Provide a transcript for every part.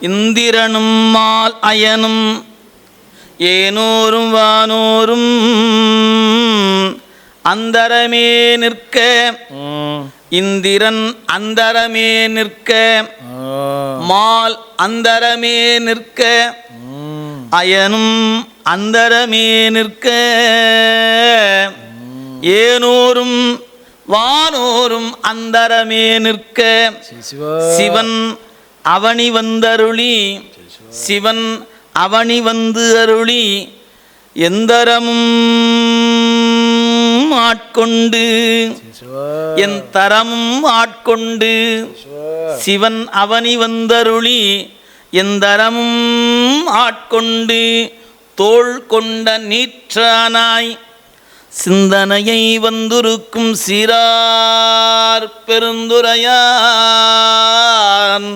இந்திரனும் மால் அயனும் ஏனோரும் வானோரும் அந்தரமே நிற்க. இந்திரன் அந்தரமே நிற்க. மால் அந்தரமே நிற்க. அயனும் அந்தரமே நிற்க. ஏனோரும் வானோரும் அந்தரமே நிற்க. சிவன் அவனி வந்தருளி சிவன் அவனி வந்து அருளி எந்தரமும் ஆட்கொண்டு என் தரமும் ஆட்கொண்டு சிவன் அவனி வந்தருளி எந்தரமும் ஆட்கொண்டு தோள் கொண்ட நீற்றானாய் சிந்தனையை வந்துருக்கும் சிறார் பெருந்துரையான்.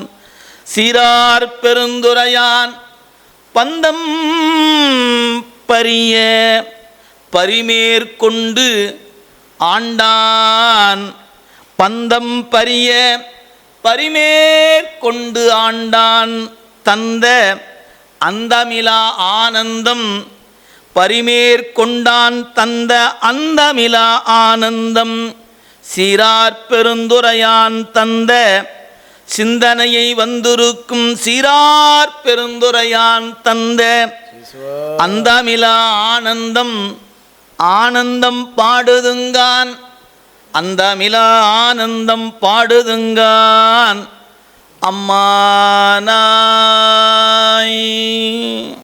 சீரார் பெருந்துரையான் பந்தம் பரிய பரிமேற்கொண்டு ஆண்டான். பந்தம் பரிய பரிமேற்கொண்டு ஆண்டான் தந்த அந்தமிலா ஆனந்தம். பரிமேற்கொண்டான் தந்த அந்தமிலா ஆனந்தம். சீரார் பெருந்துரையான் தந்த சிந்தனையை வந்திருக்கும் சீரார் பெருந்துரையான் தந்த அந்தமிலா ஆனந்தம் ஆனந்தம் பாடுதுங்கான். அந்தமிலா ஆனந்தம் பாடுதுங்கான். அம்மானாய்.